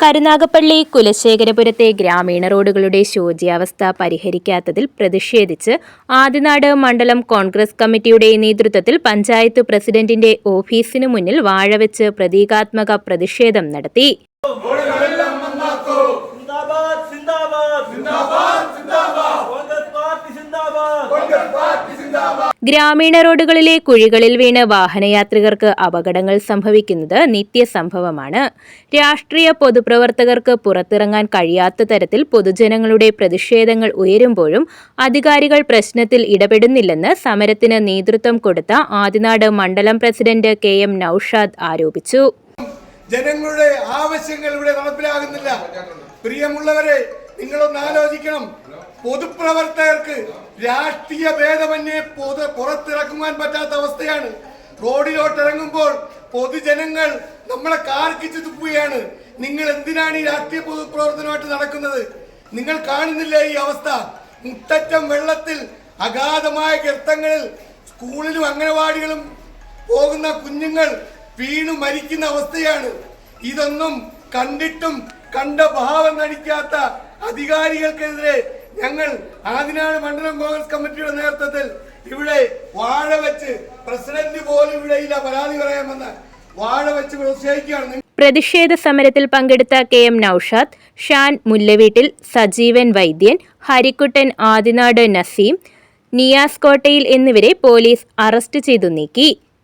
കരുനാഗപ്പള്ളി കുലശേഖരപുരത്തെ ഗ്രാമീണ റോഡുകളുടെ ശോച്യാവസ്ഥ പരിഹരിക്കാത്തതിൽ പ്രതിഷേധിച്ച് ആദിനാട് മണ്ഡലം കോൺഗ്രസ് കമ്മിറ്റിയുടെ നേതൃത്വത്തിൽ പഞ്ചായത്ത് പ്രസിഡന്റിന്റെ ഓഫീസിനു മുന്നിൽ വാഴവെച്ച് പ്രതീകാത്മക പ്രതിഷേധം നടത്തി. സിന്ദാബാദ് സിന്ദാബാദ് സിന്ദാബാദ് സിന്ദാബാദ് സിന്ദാബാദ് ഗ്രാമീണ റോഡുകളിലെ കുഴികളിൽ വീണ് വാഹനയാത്രികർക്ക് അപകടങ്ങൾ സംഭവിക്കുന്നത് നിത്യസംഭവമാണ്. രാഷ്ട്രീയ പൊതുപ്രവർത്തകർക്ക് പുറത്തിറങ്ങാൻ കഴിയാത്ത തരത്തിൽ പൊതുജനങ്ങളുടെ പ്രതിഷേധങ്ങൾ ഉയരുമ്പോഴും അധികാരികൾ പ്രശ്നത്തിൽ ഇടപെടുന്നില്ലെന്ന് സമരത്തിന് നേതൃത്വം കൊടുത്ത ആദിനാട് മണ്ഡലം പ്രസിഡന്റ് കെ എം നൌഷാദ് ആരോപിച്ചു. ജനങ്ങളുടെ ആവശ്യങ്ങൾ ഇവിടെ നടപ്പിലാകുന്നില്ല. പ്രിയമുള്ളവരെ നിങ്ങളൊന്ന് ആലോചിക്കണം. പൊതുപ്രവർത്തകർക്ക് രാഷ്ട്രീയ ഭേദമന്യേ പൊതു പുറത്തിറക്കുവാൻ പറ്റാത്ത അവസ്ഥയാണ്. റോഡിലോട്ട് ഇറങ്ങുമ്പോൾ പൊതുജനങ്ങൾ നമ്മളെ കാർക്കിച്ചു തുപ്പുകയാണ്. നിങ്ങൾ എന്തിനാണ് ഈ രാഷ്ട്രീയ പൊതുപ്രവർത്തനമായിട്ട് നടക്കുന്നത്? നിങ്ങൾ കാണുന്നില്ല ഈ അവസ്ഥ. മുട്ടറ്റം വെള്ളത്തിൽ അഗാധമായ ഗർത്തങ്ങളിൽ സ്കൂളിലും അംഗനവാടികളും പോകുന്ന കുഞ്ഞുങ്ങൾ വീണു മരിക്കുന്ന അവസ്ഥയാണ്. ഇതൊന്നും കണ്ടിട്ടും കണ്ട ഭാവം നടിക്കാത്ത അധികാരികൾക്കെതിരെ ഞങ്ങൾ ആദിനാട് മണ്ഡലം കോൺഗ്രസ് കമ്മിറ്റിയുടെ നേതൃത്വത്തിൽ ഇവിടെ വാഴ വെച്ച് പ്രസിഡന്റ് പോലും ഇവിടെ ഇല്ല പരാതി പറയാമെന്ന് വാഴ വെച്ച് പ്രോത്സാഹിക്കുകയാണ് പ്രതിഷേധ സമരത്തിൽ പങ്കെടുത്ത കെ എം നൌഷാദ് ഷാൻ മുല്ലവീട്ടിൽ സജീവൻ വൈദ്യൻ ഹരിക്കുട്ടൻ ആദിനാട് നസീം നിയാസ് കോട്ടയിൽ എന്നിവരെ പോലീസ് അറസ്റ്റ് ചെയ്തു നീക്കി.